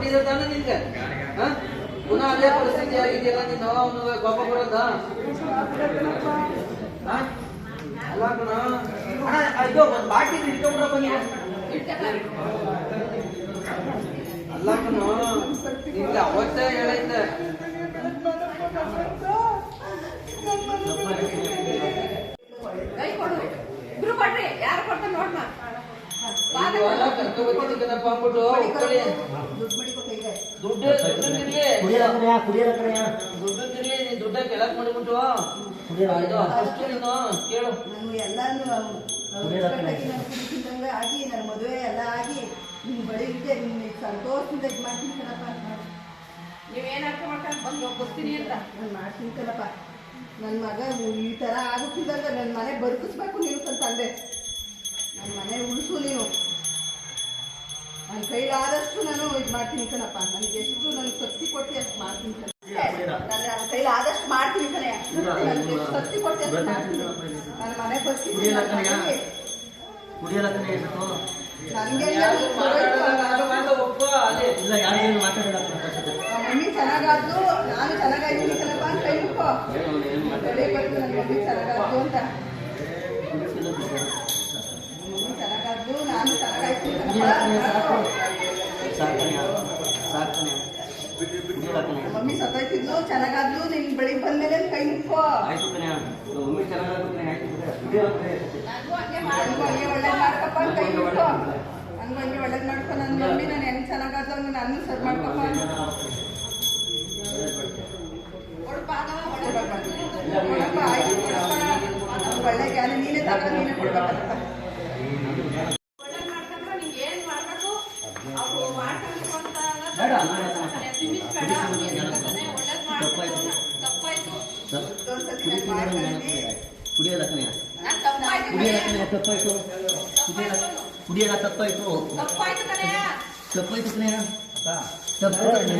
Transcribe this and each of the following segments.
ಕೊಟ್ಟಿದ್ದೆ ತಾನೆ ನಿನ್ಗೆ? ಪುನಃ ಅದೇ ಪರಿಸ್ಥಿತಿ ಆಗಿದೆಯಲ್ಲ ನೀನು ಅವನು ಕೋಪ ಬರೋದ ಅಲ್ಲ ಕಣ. ಅಯ್ಯೋ ಒಂದು ಬಾಟಿ ಇಟ್ಕೊಂಡ್ರಪ್ಪ ಬನ್ನಿ. ಅಲ್ಲ ಕಣ ನಿನ್ಗೆ ಅವತ್ತೇ ಹೇಳೈತೆ ಅಂದ್ಬಿಟ್ಟು ದುಡ್ಡು ದುಡ್ಡು ತಿರ್ಲಿ ಕುಡಿಯಲಕ್ಕನೆಯ ಕುಡಿಯಲಕ್ಕನೆಯ ದುಡ್ಡು ತಿರ್ಲಿ ನೀನ್ ದುಡ್ಡ ಕೆಳಕ್ ಮಾಡಿಬಿಟ್ಟು. ಇದು ಅಷ್ಟು ನೀನು ಕೇಳು. ನಾನು ಎಲ್ಲಾನು ಕುಡಿತಿದ್ದಂಗೆ ಆಗಿ ನನ್ನ ಮದುವೆ ಎಲ್ಲ ಆಗಿ ನಿಮ್ ಬಳಿ ಇದ್ದೆ ನಿನ್ನ ಸಂತೋಷದಿಂದ ಇದು ಮಾಡ್ತೀನಿ ಕಣಪ್ಪ ನೀವ್ ಅರ್ಥ ಮಾಡ್ಕೊಂಡು ಬಂದು ಬರ್ತೀನಿ ಅಂತ. ನಾನು ಮಾಡ್ತೀನಿ ಕಣಪ್ಪ. ನನ್ನ ಮಗ ಈ ತರ ಆಗುತ್ತಿದ್ದಾಗ ನನ್ನ ಮನೆ ಬದುಕಿಸ್ಬೇಕು ನೀವು ಅಂತ ಅಂದೆ ನನ್ನ ಮನೆ ಉಳಿಸು ನೀನು ನನ್ನ ಕೈಲಾದಷ್ಟು ನಾನು ಇದು ಮಾಡ್ತೀನಿ ಕಣಪ್ಪ. ನನಗೆ ಎಷ್ಟು ನನಗೆ ಶಕ್ತಿ ಕೊಟ್ಟು ಅಷ್ಟು ಮಾಡ್ತೀನಿ ಕಣ. ನಾನು ನನ್ನ ಕೈಲಾದಷ್ಟು ಮಾಡ್ತೀನಿ ಕಣೆ. ನನಗೆ ಶಕ್ತಿ ಕೊಟ್ಟು ಅಷ್ಟು ಮಾಡ್ತೀನಿ. ನನ್ನ ಮನೆ ಬರ್ತೀನಿ ಮಮ್ಮಿ ಚೆನ್ನಾಗಾದ್ದು ನಾನು ಚೆನ್ನಾಗಾಯ್ತೀನಿ ಕಣಪ್ಪ ಅಂತ ಕೈ ಮುಕ್ಕೋ ಬೆಳೆ ಬಂತು ನನ್ನ ಮಮ್ಮಿ ಚೆನ್ನಾಗಾದ್ದು ಅಂತ ಮಮ್ಮಿ ಚೆನ್ನಾಗಾದ್ದು ನಾನು ಚೆನ್ನಾಗಾಯ್ತೀನಿ ಕಣಪ್ಪ ಸಾಕನೆಯ ಸಾಕನೆಯ ಕುಡಿಯಲಕ್ಕನೆ ನಮ್ಮ ಮಮ್ಮಿ ಸತ್ತೋಯ್ತಿದ್ಲು ಚೆನ್ನಾಗಾದ್ಲು ನಿನ್ ಬೆಳಿಗ್ಗೆ ಬಂದ್ಮೇಲೆ ಕೈ ಮುಕ್ಕೋ ಆಯ್ತು ಕನೆಯ ಒಮ್ಮೆ ಚೆನ್ನಾಗಿ ಆಯ್ತು ಕುಡಿಯಲಕ್ಕನೆ ನನಗೂ ಹಂಗೆ ನನ್ಗೂ ಹಂಗೆ ಒಳ್ಳೇದ್ ಮಾಡ್ಕಪ್ಪ ಅಂತ ಕೈ ಮುಕ್ಕೋ ನನ್ಗೂ ಹಂಗೆ ಒಳ್ಳೇದ್ ಮಾಡ್ಕೊ ನನ್ನ ಮಮ್ಮಿ ನಾನು ಹೆಂಗ್ ಚೆನ್ನಾಗಾದ್ಲು ಹಂಗೆ ನಾನು ಸರ್ ಮಾಡ್ಕಪ್ಪ ಅಂತ ಕೊಡು ಪಾದ ಒಳ್ಳೆ ಕೊಡಪ್ಪ, ಆಯ್ತು ಕೊಡಪ್ಪ. ನನ್ಗ್ ಒಳ್ಳೆ ಜ್ಞಾನ ನೀನೇ ತಗೊಂಡು ನೀನೇ ಕೊಡ್ಬೇಕಪ್ಪ ಒಳ್ಳೆ ಮಾಡ್ಕೊಂಡ್ರೆ ನೀವ್ ಏನ್ ಮಾಡ್ಬೇಕು? ಅವ್ರು ಮಾಡ್ಕೊಂಡು ಅಂತ ಒಳ್ಳೇದ್ ಮಾಡ್ಬೇಕು ತಪ್ಪಾಯ್ತು. ಕುಡಿಯಲಕ್ಕನೆಯ ನಾನ್ ತಪ್ಪಾಯ್ತು ಕಣೆ. ತಪ್ಪಾಯ್ತು? ಕುಡಿಯಲ ಕುಡಿಯಲ ತಪ್ಪಾಯ್ತು? ತಪ್ಪಾಯ್ತು ಕಣೆ. ತಪ್ಪಾಯ್ತು ಕನೆಯ ತಪ್ಪಾಯ್ತು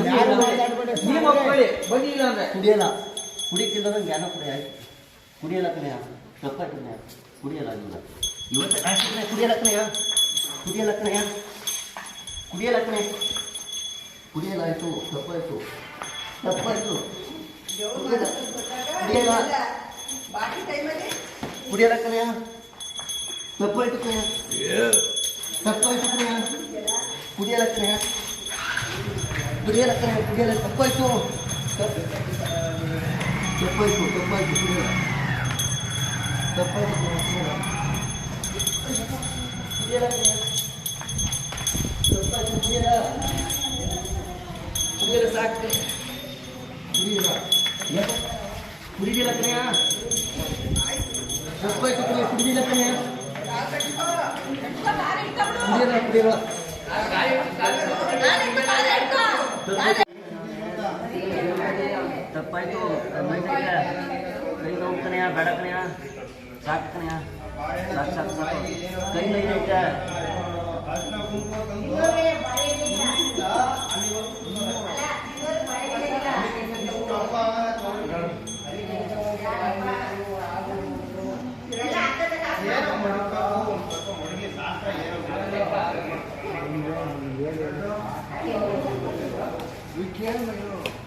ನೀವು ಒಪ್ಕೊಳ್ಳಿ. ಬಂದಿಲ್ಲ ಅಂದ್ರೆ. ಕುಡಿಯಲ್ಲ. ಕುಡಿಯಕ್ಕಿಲ್ಲ ಜ್ಞಾನ ಕುಡಿ ಆಯ್ತು. ಕುಡಿಯಲ್ಲ ಕನೆಯ ತಪ್ಪಾಯ್ತು ಕನೆಯ ಕುಡಿಯಲ್ಲ ಇಲ್ಲ ಇವತ್ತು ಕಣೆ ಕುಡಿಯಲ್ಲ ಕನೆಯ ಕುಡಿಯಲ್ಲ ಕನೆಯ ಕುಡಿಯಲ್ಲ ಕಣೆ ಕುಡಿಯಲ್ಲ ಆಯ್ತು ತಪ್ಪಾಯ್ತು ತಪ್ಪಾಯ್ತು ದೇವ್ರ್ ಮಾತಾಡ್ಕೊಂಡ್ ಬಂದಾಗ ಕುಡಿಯಲ್ಲ. ಇಲ್ಲ. ಬಾಕಿ ಟೈಮಲ್ಲಿ ಕುಡಿಯಲ್ಲ ಕನೆಯ ತಪ್ಪಾಯ್ತು ಕನೆಯ ತಪ್ಪಾಯ್ತು ಕನೆಯ ಕುಡಿಯಲ್ಲ ಕನೆಯ ಕುಡಿಯಲ್ಲ ಕನೆಯ ಕುಡಿಯಲ್ಲ ತಪ್ಪಾಯ್ತು ತಪ್ಪು. ತಪ್ಪಾಯ್ತು ತಪ್ಪಾಯ್ತು ಕುಡಿಯಲ್ಲ ತಪ್ಪಾಯ್ತು ಕಣೆ, ಕುಡಿಯಲ್ಲ ಕಣೆ. ಸಾಕು ಕಣೆ. ಕುಡಿದಿಲ್ಲ ಕಣೆ ಕುಡಿದಿಲ್ಲ ಇಟ್ಕೊಂಡ್ಬಿಡು. ಕುಡಿಯಲ್ಲ ಕುಡಿಯಲ್ಲ. ತಪ್ಪಾಯ್ತು ಮೈದಕ್ಕೆ ಕೈ ನೋವು ಕಣೆಯ ಬೇಡ ಕಣೆಯ ಸಾಕು ಕಣೆಯ ಸಾಕು ಸಾಕು ಸಾಕು ಕೈ ನೋಯ್ತೈತೆ ವಿಜ್ಞಾನ